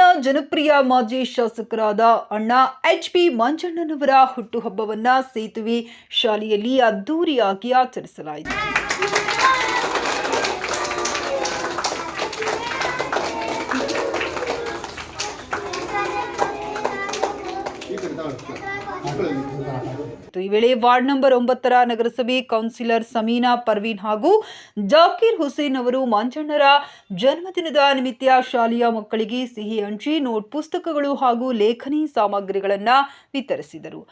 ತಾಲೂಕಿನ ಜನಪ್ರಿಯ ಮಾಜಿ ಶಾಸಕರಾದ ಅಣ್ಣ ಎಚ್ ಪಿ ಮಂಜಣ್ಣನವರ ಹುಟ್ಟುಹಬ್ಬವನ್ನ ಸೇತುವೆ ಶಾಲೆಯಲ್ಲಿ ಅದ್ದೂರಿಯಾಗಿ ಆಚರಿಸಲಾಯಿತು. ಈ ವೇಳೆ ವಾರ್ಡ್ ನಂಬರ್ ಒಂಬತ್ತರ ನಗರಸಭೆ ಕೌನ್ಸಿಲರ್ ಸಮೀನಾ ಪರ್ವೀನ್ ಹಾಗೂ ಜಾಕೀರ್ ಹುಸೇನ್ ಅವರು ಮಾಂಚಣ್ಣರ ಜನ್ಮದಿನದ ನಿಮಿತ್ತ ಶಾಲೆಯ ಮಕ್ಕಳಿಗೆ ಸಿಹಿ ಹಂಚಿ, ನೋಟ್ ಪುಸ್ತಕಗಳು ಹಾಗೂ ಲೇಖನಿ ಸಾಮಗ್ರಿಗಳನ್ನು ವಿತರಿಸಿದರು.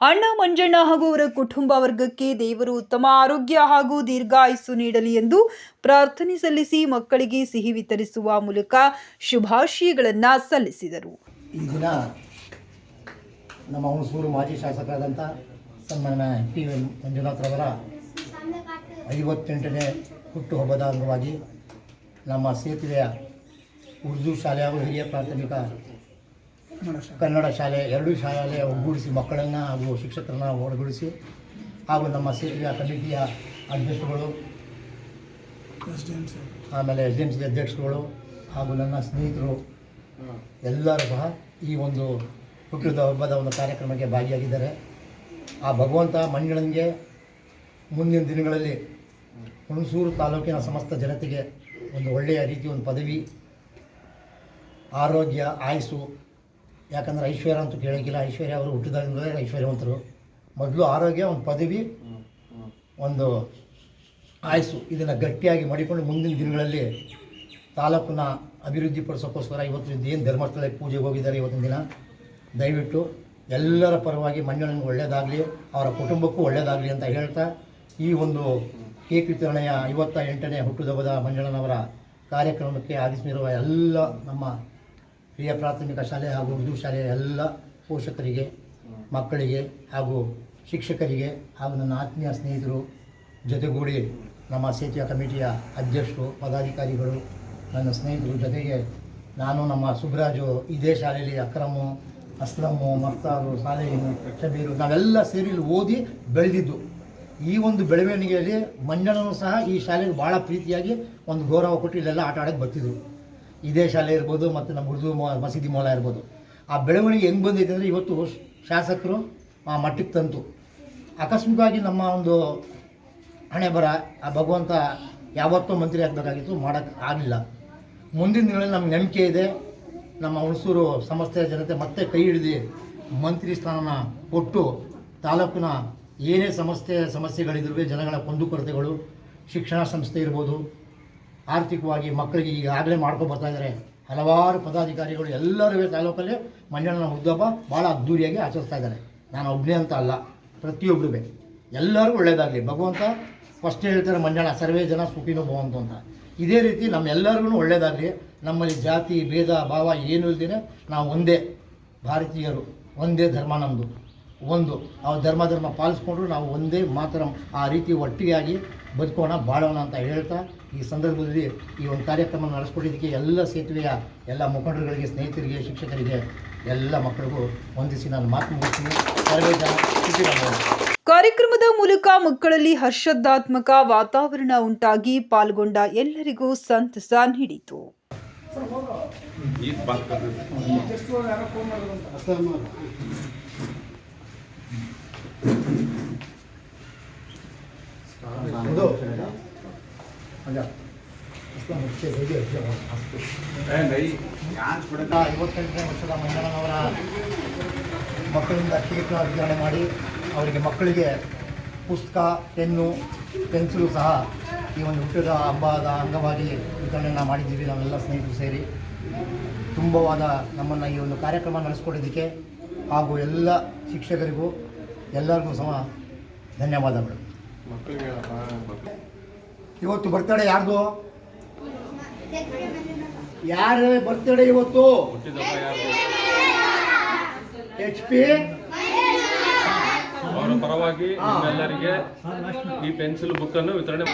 ಅಣ್ಣ ಮಂಜಣ್ಣ ಹಾಗೂ ಅವರ ಕುಟುಂಬ ವರ್ಗಕ್ಕೆ ದೇವರು ಉತ್ತಮ ಆರೋಗ್ಯ ಹಾಗೂ ದೀರ್ಘಾಯುಸ್ಸು ನೀಡಲಿ ಎಂದು ಪ್ರಾರ್ಥನೆ ಸಲ್ಲಿಸಿ ಮಕ್ಕಳಿಗೆ ಸಿಹಿ ವಿತರಿಸುವ ಮೂಲಕ ಶುಭಾಶಯಗಳನ್ನು ಸಲ್ಲಿಸಿದರು. ಈ ನಮ್ಮ ಹುಣಸೂರು ಮಾಜಿ ಶಾಸಕರಾದಂಥ ಸನ್ಮಾನ್ಯ ಪಿ ಎಂ ಮಂಜುನಾಥ್ರವರ ಐವತ್ತೆಂಟನೇ ಹುಟ್ಟುಹಬ್ಬದ ಅಂಗವಾಗಿ ನಮ್ಮ ಸೇತುವೆಯ ಉರ್ದು ಶಾಲೆ ಹಾಗೂ ಹಿರಿಯ ಪ್ರಾಥಮಿಕ ಕನ್ನಡ ಶಾಲೆ, ಎರಡೂ ಶಾಲೆ ಒಗ್ಗೂಡಿಸಿ ಮಕ್ಕಳನ್ನು ಹಾಗೂ ಶಿಕ್ಷಕರನ್ನು ಒಳಗೂಡಿಸಿ ಹಾಗೂ ನಮ್ಮ ಸೇತುವೆಯ ಕಮಿಟಿಯ ಅಧ್ಯಕ್ಷರುಗಳು, ಆಮೇಲೆ ಎಸ್ ಡಿ ಎಂ ಸಿ ಅಧ್ಯಕ್ಷರುಗಳು ಹಾಗೂ ನನ್ನ ಸ್ನೇಹಿತರು ಎಲ್ಲರೂ ಸಹ ಈ ಒಂದು ಹುಟ್ಟಿದ ಹಬ್ಬದ ಒಂದು ಕಾರ್ಯಕ್ರಮಕ್ಕೆ ಭಾಗಿಯಾಗಿದ್ದಾರೆ. ಆ ಭಗವಂತ ಮಣ್ಣಿನಂಗೆ ಮುಂದಿನ ದಿನಗಳಲ್ಲಿ ಹುಣಸೂರು ತಾಲೂಕಿನ ಸಮಸ್ತ ಜನತೆಗೆ ಒಂದು ಒಳ್ಳೆಯ ರೀತಿ ಒಂದು ಪದವಿ, ಆರೋಗ್ಯ, ಆಯಸ್ಸು, ಯಾಕಂದರೆ ಐಶ್ವರ್ಯ ಅಂತೂ ಕೇಳೋಕ್ಕಿಲ್ಲ. ಐಶ್ವರ್ಯ ಅವರು ಹುಟ್ಟಿದಾಗಿಂದಲೇ ಐಶ್ವರ್ಯವಂತರು. ಮೊದಲು ಆರೋಗ್ಯ, ಒಂದು ಪದವಿ, ಒಂದು ಆಯಸ್ಸು ಇದನ್ನು ಗಟ್ಟಿಯಾಗಿ ಮಾಡಿಕೊಂಡು ಮುಂದಿನ ದಿನಗಳಲ್ಲಿ ತಾಲೂಕನ್ನ ಅಭಿವೃದ್ಧಿಪಡಿಸೋಕ್ಕೋಸ್ಕರ ಇವತ್ತಿನ ಇವತ್ತು ಏನು ಧರ್ಮಸ್ಥಳಕ್ಕೆ ಪೂಜೆಗೆ ಹೋಗಿದ್ದಾರೆ ಇವತ್ತಿನ ದಿನ, ದಯವಿಟ್ಟು ಎಲ್ಲರ ಪರವಾಗಿ ಮಂಜಣ್ಣನಿಗೆ ಒಳ್ಳೆಯದಾಗಲಿ ಅವರ ಕುಟುಂಬಕ್ಕೂ ಒಳ್ಳೆಯದಾಗಲಿ ಅಂತ ಹೇಳ್ತಾ, ಈ ಒಂದು ಕೇಕ್ ವಿತರಣೆಯ ಐವತ್ತ ಎಂಟನೇ ಹುಟ್ಟುಹಬ್ಬದ ಮಂಜಣ್ಣನವರ ಕಾರ್ಯಕ್ರಮಕ್ಕೆ ಆಗಮಿಸಿರುವ ಎಲ್ಲ ನಮ್ಮ ಹಿರಿಯ ಪ್ರಾಥಮಿಕ ಶಾಲೆ ಹಾಗೂ ಉರ್ದು ಶಾಲೆಯ ಎಲ್ಲ ಪೋಷಕರಿಗೆ, ಮಕ್ಕಳಿಗೆ ಹಾಗೂ ಶಿಕ್ಷಕರಿಗೆ ಹಾಗೂ ನನ್ನ ಆತ್ಮೀಯ ಸ್ನೇಹಿತರು ಜೊತೆಗೂಡಿ ನಮ್ಮ ಸೇತುವೆ ಕಮಿಟಿಯ ಅಧ್ಯಕ್ಷರು, ಪದಾಧಿಕಾರಿಗಳು, ನನ್ನ ಸ್ನೇಹಿತರು ಜೊತೆಗೆ ನಾನು ನಮ್ಮ ಸುಬ್ರಾಜು ಇದೇ ಶಾಲೆಯಲ್ಲಿ ಅಕ್ರಮು ಅಸ್ಲಮ್ಮು ಮಸ್ತಾರು ಸಾಲೇನು ಶಬೀರು ನಾವೆಲ್ಲ ಸೇರಿ ಓದಿ ಬೆಳೆದಿದ್ದು. ಈ ಒಂದು ಬೆಳವಣಿಗೆಯಲ್ಲಿ ಮಂಜಣ್ಣನು ಸಹ ಈ ಶಾಲೆಗೆ ಭಾಳ ಪ್ರೀತಿಯಾಗಿ ಒಂದು ಗೌರವ ಕೊಟ್ಟು ಇಲ್ಲೆಲ್ಲ ಆಟ ಆಡೋಕ್ಕೆ ಬರ್ತಿದ್ರು. ಇದೇ ಶಾಲೆ ಇರ್ಬೋದು ಮತ್ತು ನಮ್ಮ ಉರ್ದು ಮಸೀದಿ ಮೋಲ ಇರ್ಬೋದು. ಆ ಬೆಳವಣಿಗೆ ಹೆಂಗೆ ಬಂದೈತೆ ಅಂದರೆ ಇವತ್ತು ಶಾಸಕರು ಆ ಮಟ್ಟಕ್ಕೆ ತಂತು. ಆಕಸ್ಮಿಕವಾಗಿ ನಮ್ಮ ಒಂದು ಹಣೆ ಬರ, ಆ ಭಗವಂತ ಯಾವತ್ತೋ ಮಂತ್ರಿ ಆಗಬೇಕಾಗಿತ್ತು ಮಾಡೋಕ್ಕೆ ಆಗಲಿಲ್ಲ ಮುಂದಿನ ದಿನಗಳಲ್ಲಿ ನಮ್ಗೆ ನಂಬಿಕೆ ಇದೆ. ನಮ್ಮ ಹುಣಸೂರು ಸಂಸ್ಥೆಯ ಜನತೆ ಮತ್ತೆ ಕೈ ಹಿಡಿದು ಮಂತ್ರಿ ಸ್ಥಾನನ ಕೊಟ್ಟು ತಾಲೂಕಿನ ಏನೇ ಸಮಸ್ಯೆ ಸಮಸ್ಯೆಗಳಿದ್ರು ಜನಗಳ ಕುಂದುಕೊರತೆಗಳು, ಶಿಕ್ಷಣ ಸಂಸ್ಥೆ ಇರ್ಬೋದು, ಆರ್ಥಿಕವಾಗಿ ಮಕ್ಕಳಿಗೆ ಈಗಾಗಲೇ ಮಾಡ್ಕೊಂಡು ಬರ್ತಾ ಇದ್ದಾರೆ ಹಲವಾರು ಪದಾಧಿಕಾರಿಗಳು ಎಲ್ಲರೂ ತಾಲೂಕಲ್ಲಿ ಮಂಜಣ್ಣನ ಹುದ್ದಬ್ಬ ಭಾಳ ಅದ್ಧೂರಿಯಾಗಿ ಆಚರಿಸ್ತಾ ಇದ್ದಾರೆ ನಾನು ಒಬ್ಬನೇ ಅಂತ ಅಲ್ಲ ಪ್ರತಿಯೊಬ್ಬರಿಗೂ ಎಲ್ಲರಿಗೂ ಒಳ್ಳೆಯದಾಗಲಿ ಭಗವಂತ ಫಸ್ಟ್ ಹೇಳ್ತಾರೆ, ಮಂಜಣ, ಸರ್ವೇ ಜನ ಸುಖಿನೂ ಭವಂತು ಅಂತ. ಇದೇ ರೀತಿ ನಮ್ಮೆಲ್ಲರಿಗೂ ಒಳ್ಳೆಯದಾಗಲಿ ನಮ್ಮಲ್ಲಿ ಜಾತಿ, ಭೇದ, ಭಾವ ಏನೂ ಇಲ್ದೇನೆ ನಾವು ಒಂದೇ, ಭಾರತೀಯರು, ಒಂದೇ ಧರ್ಮ ನಮ್ಮದು ಒಂದು ಆ ಧರ್ಮ ಧರ್ಮ ಪಾಲಿಸ್ಕೊಂಡ್ರು ನಾವು ಒಂದೇ ಮಾತ್ರ ಆ ರೀತಿ ಒಟ್ಟಿಗೆಯಾಗಿ ಬದುಕೋಣ, ಬಾಳೋಣ ಅಂತ ಹೇಳ್ತಾ ಈ ಸಂದರ್ಭದಲ್ಲಿ ಈ ಒಂದು ಕಾರ್ಯಕ್ರಮ ನಡೆಸ್ಕೊಟ್ಟಿದ್ದಕ್ಕೆ ಎಲ್ಲ ಸೇತುವೆಯ ಎಲ್ಲ ಮುಖಂಡರುಗಳಿಗೆ, ಸ್ನೇಹಿತರಿಗೆ, ಶಿಕ್ಷಕರಿಗೆ, ಎಲ್ಲ ಮಕ್ಕಳಿಗೂ ವಂದಿಸಿ ನಾನು ಮಾತು ಮುಗಿಸ್ತೀನಿ. ಸರ್ವೇ ಜನ. ಕಾರ್ಯಕ್ರಮದ ಮೂಲಕ ಮಕ್ಕಳಲ್ಲಿ ಹರ್ಷದಾತ್ಮಕ ವಾತಾವರಣ ಉಂಟಾಗಿ ಪಾಲ್ಗೊಂಡ ಎಲ್ಲರಿಗೂ ಸಂತಸ ನೀಡಿತು. ಐವತ್ತೆಂಟನೇ ವರ್ಷದ ಮಂಜಣ್ಣನವರ ಮಕ್ಕಳಿಂದ ಕ್ಷೇತ್ರ ವಿತರಣೆ ಮಾಡಿ ಅವರಿಗೆ ಮಕ್ಕಳಿಗೆ ಪುಸ್ತಕ ಪೆನ್ನು ಪೆನ್ಸಿಲು ಸಹ ಈ ಒಂದು ಹುಟ್ಟಿದ ಹಬ್ಬದ ಅಂಗವಾಗಿ ವಿತರಣೆಯನ್ನು ಮಾಡಿದ್ದೀವಿ ನಾವೆಲ್ಲ ಸ್ನೇಹಿತರು ಸೇರಿ. ತುಂಬವಾದ ನಮ್ಮನ್ನು ಈ ಒಂದು ಕಾರ್ಯಕ್ರಮ ನಡೆಸ್ಕೊಟ್ಟಿದ್ದಕ್ಕೆ ಹಾಗೂ ಎಲ್ಲ ಶಿಕ್ಷಕರಿಗೂ ಎಲ್ಲರಿಗೂ ಸಹ ಧನ್ಯವಾದಗಳು ಮೇಡಮ್ ಇವತ್ತು ಬರ್ತಡೇ ಯಾರ್ದು? ಯಾರ ಬರ್ತಡೇ ಇವತ್ತು? ಎಚ್ ಪಿ ಪರವಾಗಿ ನಿಮ್ಮೆಲ್ಲರಿಗೆ ಈ ಪೆನ್ಸಿಲ್ ಬುಕ್ ಅನ್ನು ವಿತರಣೆ